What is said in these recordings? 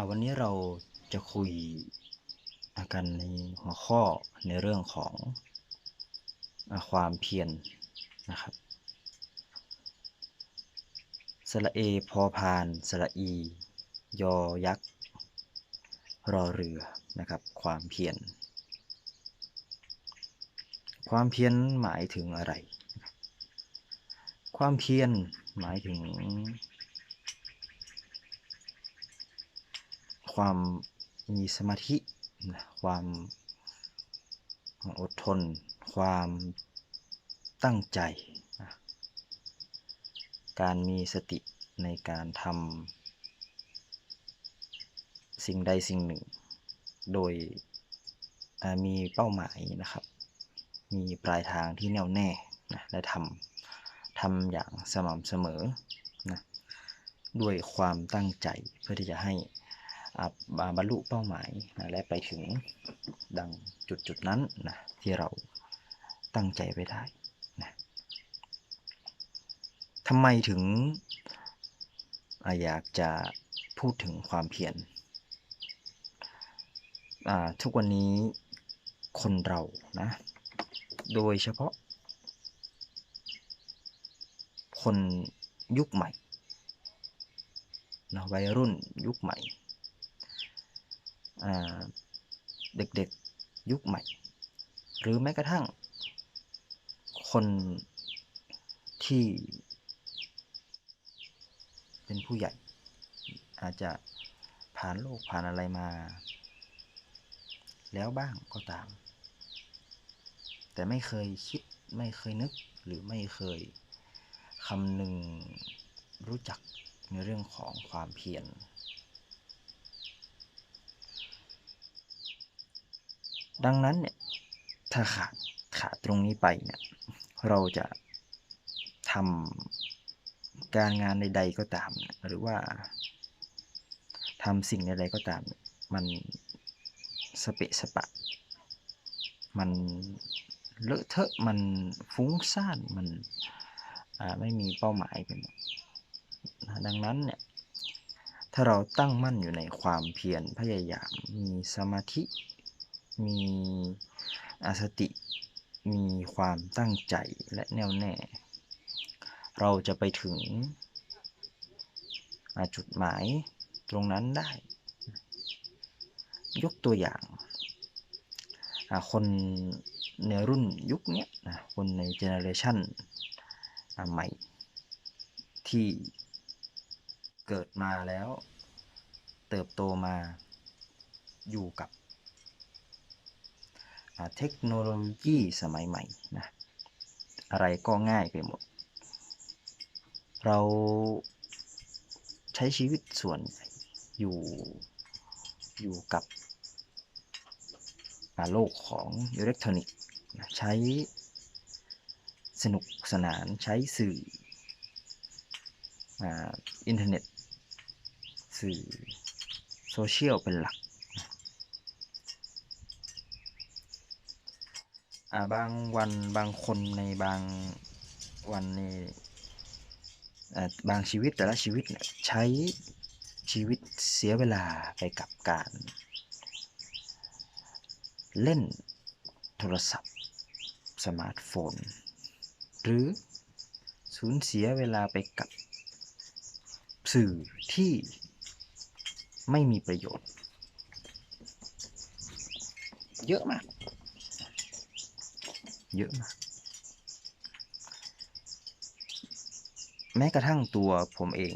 อาวันนี้เราจะคุยกันในหัวข้อในเรื่องของอความเพียรนะครับ สระเอพอพาน สระอี ยอยักษ์ รอเรือนะครับ ความเพียร ความเพียรหมายถึงอะไร ความเพียรหมายถึง ความมีสมาธิ ความอดทน ความตั้งใจ การมีสติในการทำสิ่งใดสิ่งหนึ่ง โดยมีเป้าหมายนะครับ มีปลายทางที่แน่วแน่นะและทำทำอย่างสม่ำเสมอนะด้วยความตั้งใจเพื่อที่จะให้ บรรลุเป้าหมายนะและไปถึงดังจุดจุดนั้นนะที่เราตั้งใจไว้ได้นะทำไมถึงอยากจะพูดถึงความเพียรอ่าทุกวันนี้คนเรานะ โดยเฉพาะ คนยุคใหม่นะวัยรุ่นยุคใหม่ เด็กๆยุคใหม่ หรือแม้กระทั่ง คนที่ เป็นผู้ใหญ่ อาจจะผ่านโลกผ่านอะไรมา แล้วบ้างก็ตาม แต่ไม่เคยคิดไม่เคยนึกหรือไม่เคยคำนึงรู้จักในเรื่องของความเพียร ดังนั้นเนี่ยถ้าขาดขาดตรงนี้ไปเนี่ยเราจะทำการงานใดๆก็ตาม หรือว่าทำสิ่งใดๆก็ตาม มันสเปะสปะ มันเลอะเทอะมันฟุ้งซ่านมันไม่มีเป้าหมายไปหมดนดังนั้นเนี่ยถ้าเราตั้งมั่นอยู่ในความเพียรพยายามมีสมาธิ มีอสติ มีความตั้งใจและแน่วแน่ เราจะไปถึงจุดหมายตรงนั้นได้ ยกตัวอย่างคนในรุ่นยุคนี้นะคนในเจเนอเรชันใหม่ ที่เกิดมาแล้ว เติบโตมาอยู่กับ เทคโนโลยีสมัยใหม่นะอะไรก็ง่ายไปหมด เราใช้ชีวิตส่วนใหญ่อยู่อยู่กับโลกของอิเล็กทรอนิกส์ใช้สนุกสนานใช้สื่ออินเทอร์เน็ต สื่อโซเชียลเป็นหลัก อ่าบางวันบางคนในบางวันในบางชีวิตแต่ละชีวิตใช้ชีวิตเสียเวลาไปกับการ เล่นโทรศัพท์สมาร์ทโฟน หรือสูญเสียเวลาไปกับสื่อที่ไม่มีประโยชน์ เยอะมาก เยอะมากแม้กระทั่งตัวผมเอง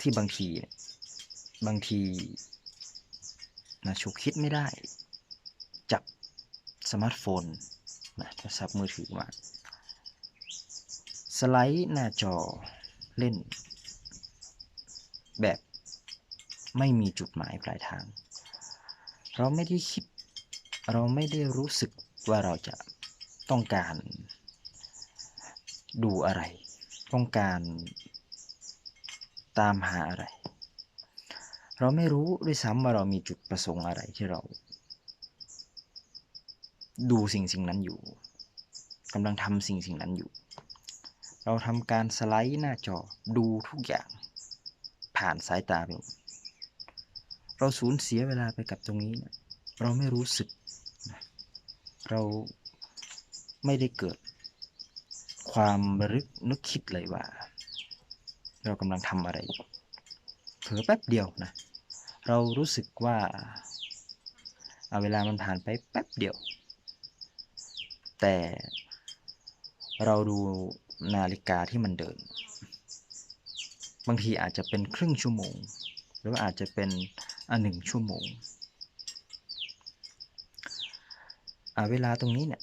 ที่บางที บางทีนะฉุกคิดไม่ได้ จับสมาร์ทโฟนนะโทรศัพท์มือถือมา สไลด์หน้าจอเล่น แบบไม่มีจุดหมายปลายทาง เราไม่ได้คิด เราไม่ได้รู้สึกว่าเราจะ ต้องการดูอะไร ต้องการตามหาอะไร เราไม่รู้ด้วยซ้ำว่าเรามีจุดประสงค์อะไรที่เรา ดูสิ่งสิ่งนั้นอยู่กำลังทำสิ่งสิ่งนั้นอยู่ เราทำการสไลด์หน้าจอดูทุกอย่างผ่านสายตาไปเราสูญเสียเวลาไปกับตรงนี้เนี่ยเราไม่รู้สึก เรา ไม่ได้เกิด ความระลึกนึกคิดเลยว่า เรากำลังทำอะไรเผลอแป๊บเดียวนะ เรารู้สึกว่าเอาเวลามันผ่านไปแป๊บเดียว แต่เราดูนาฬิกาที่มันเดิน บางทีอาจจะเป็นครึ่งชั่วโมง หรือว่าอาจจะเป็นอะหนึ่งชั่วโมงอะเวลาตรงนี้เนี่ย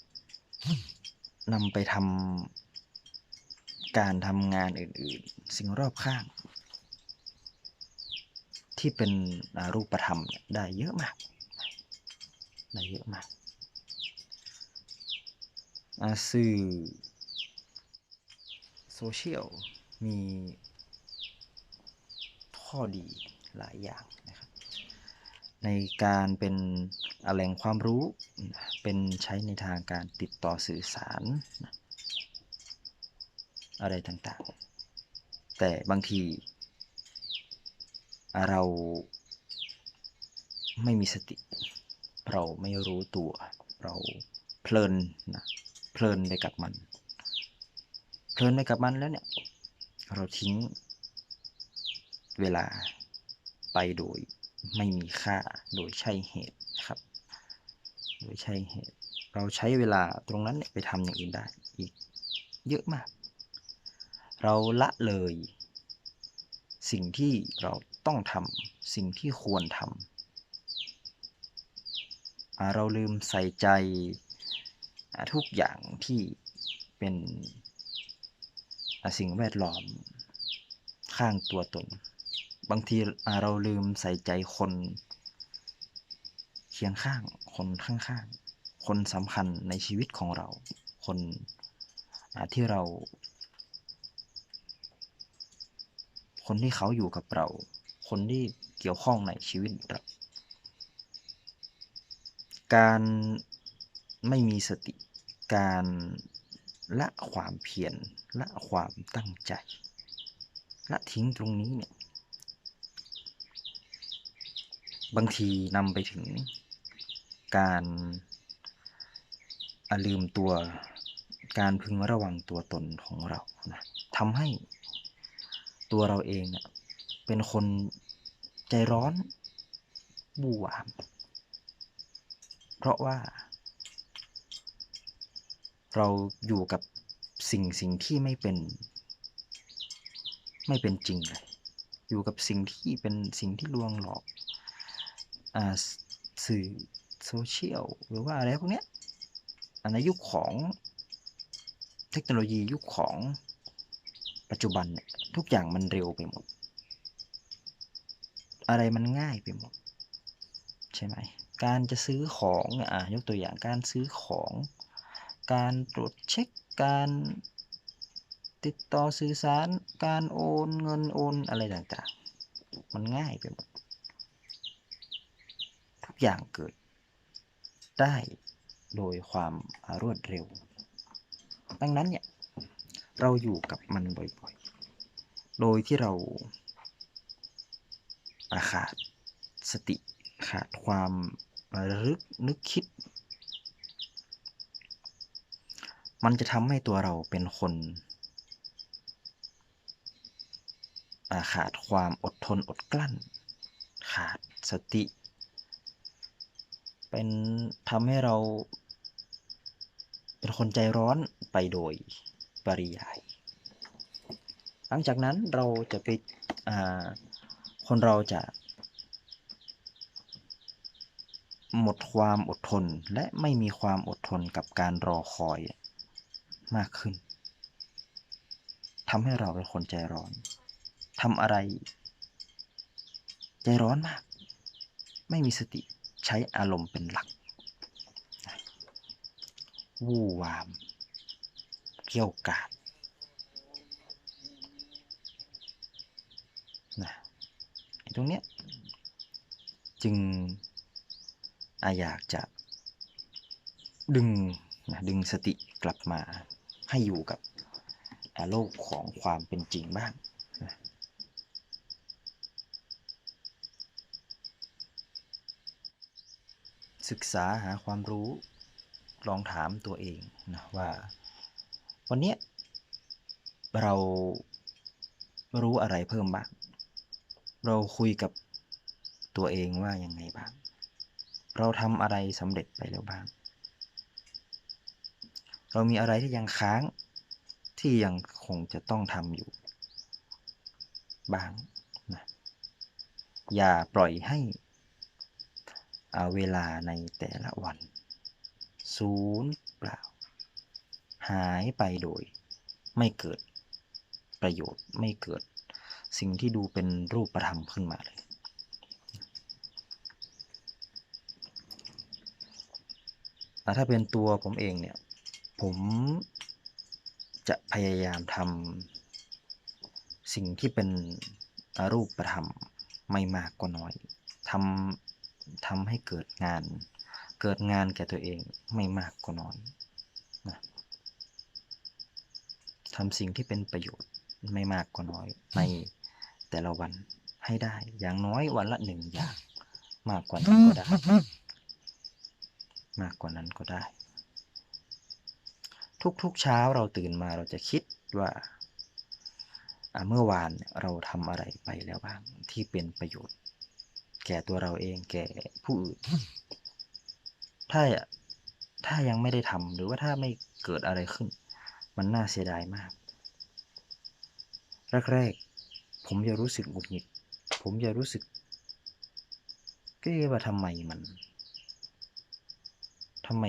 นำไปทำการทำงานอื่น ๆ สิ่งรอบข้าง ที่เป็นรูปธรรมได้เยอะมากได้เยอะมากาสื่อโซเชียลมีข้อดีหลายอย่างนะครับในการเป็นแหล่งความรู้นะ เป็นใช้ในทางการติดต่อสื่อสารนะอะไรต่างๆ แต่บางที เราไม่มีสติ เราไม่รู้ตัว เราเพลินนะเพลินไปกับมัน เพลินไปกับมันแล้วเนี่ย เราทิ้งเวลาไปโดยไม่มีค่าโดยใช่เหตุ นะครับโดยใช่เหตุ เราใช้เวลาตรงนั้นไปทำอย่างอื่นได้อีกเยอะมาก เราละเลย สิ่งที่เราต้องทำสิ่งที่ควรทำเราลืมใส่ใจทุกอย่างที่เป็นสิ่งแวดล้อมข้างตัวตน บางทีเราลืมใส่ใจคนเคียงข้าง คนข้างๆ คนสำคัญในชีวิตของเรา คนที่เรา คนที่เขาอยู่กับเรา คนที่เกี่ยวข้องในชีวิตเรา การไม่มีสติ การละความเพียร ละความตั้งใจ ละทิ้งตรงนี้เนี่ย บางทีนำไปถึง การลืมตัวการพึงระวังตัวตนของเรานะทำให้ตัวเราเองเนี่ยเป็นคนใจร้อนบูวาม เพราะว่า เราอยู่กับสิ่งสิ่งที่ไม่เป็น ไม่เป็นจริงเลย อยู่กับสิ่งที่เป็นสิ่งที่ลวงหลอกอสื่อ โซเชียลหรือว่าอะไรพวกเนี้ยอ่าในยุคของเทคโนโลยียุคของปัจจุบันเนี่ยทุกอย่างมันเร็วไปหมด อะไรมันง่ายไปหมด ใช่ไหม การจะซื้อของอะยกตัวอย่างการซื้อของ การตรวจเช็คการติดต่อสื่อสารการโอนเงินโอนอะไรต่างๆ มันง่ายไปหมด ทุกอย่างเกิด ได้โดยความรวดเร็ว ดังนั้นเนี่ยเราอยู่กับมันบ่อยๆ โดยที่เราขาดสติขาดความรึกนึกคิด มันจะทำให้ตัวเราเป็นคนขาดความอดทนอดกลั้น ขาดสติ เป็นทำให้เราเป็นคนใจร้อนไปโดยปริยาย หลังจากนั้นเราจะไปคนเราจะ หมดความอดทนและไม่มีความอดทนกับการรอคอยมากขึ้นทำให้เราเป็นคนใจร้อนทำอะไร ใจร้อนมาก ไม่มีสติ ใช้อารมณ์เป็นหลัก วู่วาม เกี่ยวกาดนะตรงเนี้ยจึงอาอยากจะดึงนะดึงสติกลับมาให้อยู่กับโลกของความเป็นจริงบ้างนะ ศึกษาหาความรู้ลองถามตัวเองนะว่า วันนี้เรารู้อะไรเพิ่มบ้าง เราคุยกับตัวเองว่ายังไงบ้าง เราทำอะไรสำเร็จไปแล้วบ้าง เรามีอะไรที่ยังค้างที่ยังคงจะต้องทำอยู่ บ้างนะอย่าปล่อยให้ เวลาในแต่ละวันศูนย์เปล่า หายไปโดยไม่เกิดประโยชน์ไม่เกิด สิ่งที่ดูเป็นรูปธรรมขึ้นมาเลยอ่ถ้าเป็นตัวผมเองเนี่ย ผมจะพยายามทำสิ่งที่เป็นรูปธรรมไม่มากก็น้อยทำ ทำให้เกิดงาน เกิดงานแก่ตัวเองไม่มากก็น้อยนะทำสิ่งที่เป็นประโยชน์ไม่มากก็น้อย ในแต่ละวันให้ได้ อย่างน้อยวันละหนึ่งอย่างมากกว่านั้นก็ได้ มากกว่านั้นก็ได้ ทุกๆเช้าเราตื่นมาเราจะคิดว่าเมื่อวานเราทำอะไรไปแล้วบ้างที่เป็นประโยชน์ แก่ตัวเราเองแก่ผู้อื่น ถ้าถ้ายังไม่ได้ทำหรือว่าถ้าไม่เกิดอะไรขึ้น มันน่าเสียดายมาก แรกๆผมจะรู้สึกหงุดหงิด ผมจะรู้สึกก็ว่าทำไมมันทำไม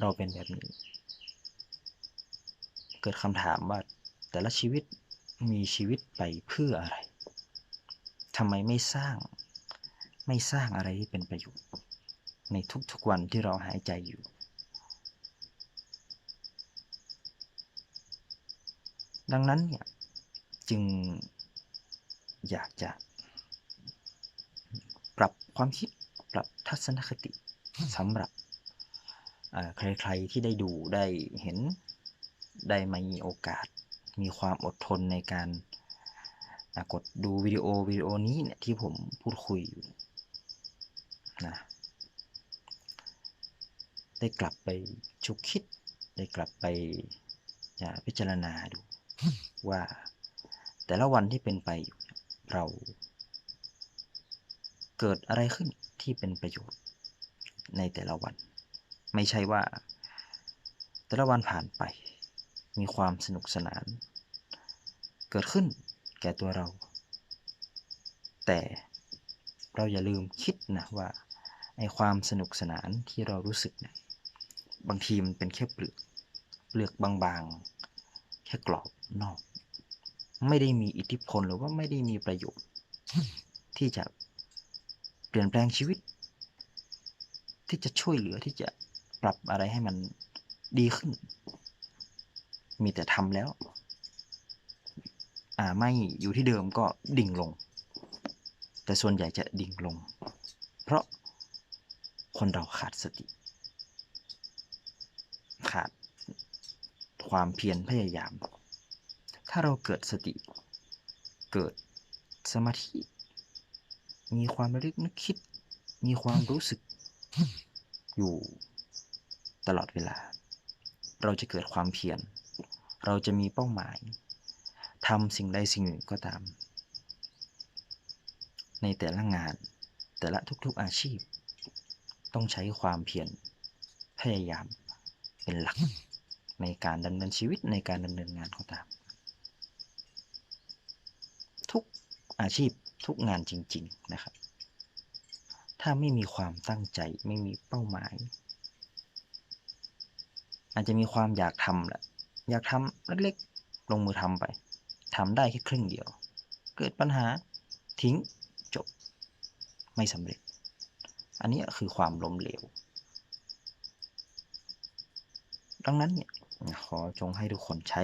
เราเป็นแบบนี้ เกิดคำถามว่า แต่ละชีวิตมีชีวิตไปเพื่ออะไรทำไมไม่สร้าง ไม่สร้างอะไรที่เป็นประโยชน์ ในทุกๆวันที่เราหายใจอยู่ ดังนั้นเนี่ยจึงอยากจะปรับความคิดปรับทัศนคติสำหรับใครๆที่ได้ดูได้เห็นได้มีโอกาส มีความอดทนในการกดดูวิดีโอวิดีโอนี้เนี่ยที่ผมพูดคุยอยู่นะ ได้กลับไปชุกคิด ได้กลับไปอ่าพิจารณาดูว่าแต่ละวันที่เป็นไปอยู่เนี่ยเรา เกิดอะไรขึ้นที่เป็นประโยชน์ในแต่ละวัน ไม่ใช่ว่า แต่ละวันผ่านไป มีความสนุกสนาน เกิดขึ้นแก่ตัวเรา แต่เราอย่าลืมคิดนะว่าไอความสนุกสนานที่เรารู้สึกเนี่ย บางทีมันเป็นแค่เปลือกเปลือกบางๆ แค่กรอบนอก ไม่ได้มีอิทธิพลหรือว่าไม่ได้มีประโยชน์ ที่จะเปลี่ยนแปลงชีวิต ที่จะช่วยเหลือที่จะปรับอะไรให้มันดีขึ้น มีแต่ทำแล้ว อ่าไม่อยู่ที่เดิมก็ดิ่งลง แต่ส่วนใหญ่จะดิ่งลง เพราะคนเราขาดสติ ขาดความเพียรพยายาม ถ้าเราเกิดสติ เกิดสมาธิ มีความระลึกนึกคิด มีความรู้สึก อยู่ตลอดเวลา เราจะเกิดความเพียร เราจะมีเป้าหมายทำสิ่งใดสิ่งหนึ่งก็ตาม ในแต่ละงาน แต่ละทุกๆอาชีพ ต้องใช้ความเพียรพยายาม เป็นหลักในการดำเนินชีวิตในการดำเนินงานก็ตามทุกอาชีพทุกงานจริง ๆนะครับ ถ้าไม่มีความตั้งใจไม่มีเป้าหมาย อาจจะมีความอยากทำแหละอยากทำเล็กๆลงมือทำไปทำได้แค่ครึ่งเดียว เกิดปัญหาทิ้งจบไม่สำเร็จ อันนี้คือความล้มเหลว ดังนั้นเนี่ยขอจงให้ทุกคนใช้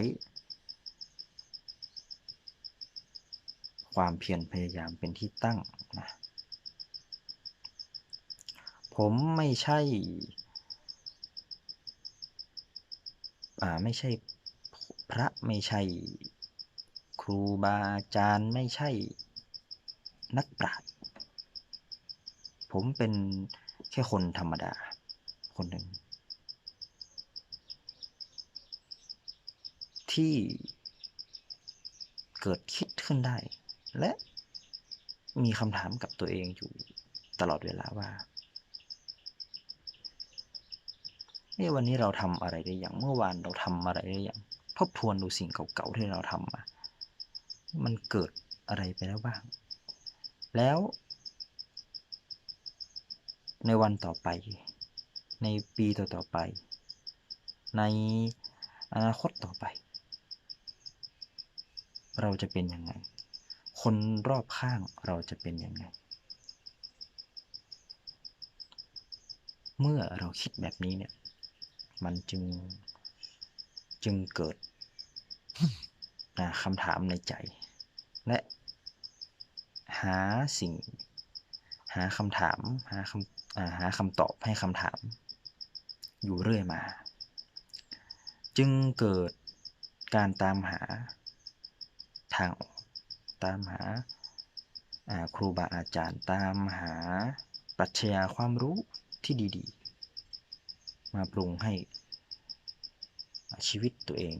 ความเพียรพยายามเป็นที่ตั้งนะผมไม่ใช่อ่าไม่ใช่พระไม่ใช่ ครูบาอาจารย์ไม่ใช่นักปราชญ์ผมเป็นแค่คนธรรมดาคนหนึ่ง ที่เกิดคิดขึ้นได้ และมีคำถามกับตัวเองอยู่ตลอดเวลาว่าเอวันนี้เราทำอะไรได้อย่างเมื่อวานเราทำอะไรได้อย่างทบทวนดูสิ่งเก่าๆที่เราทำมา มันเกิดอะไรไปแล้วบ้าง แล้ว ในวันต่อไป ในปีต่อๆไป ในอนาคตต่อไป เราจะเป็นยังไง คนรอบข้างเราจะเป็นยังไง เมื่อเราคิดแบบนี้เนี่ย มันจึงจึงเกิดคำถามในใจ และหาสิ่ง หาคำถาม หาคำาหาคำตอบให้คำถาม อยู่เรื่อยมา จึงเกิดการตามหาางออก ตามหาาครูบาอาจารย์ ตามหาปรัชญาความรู้ที่ดีๆ มาปรุงให้ชีวิตตัวเอง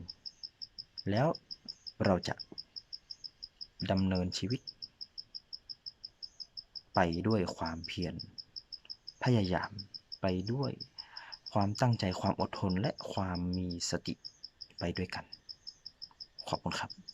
แล้วเราจะดำเนินชีวิต ไปด้วยความเพียรพยายามไปด้วยความตั้งใจความอดทนและความมีสติไปด้วยกัน ขอบคุณครับ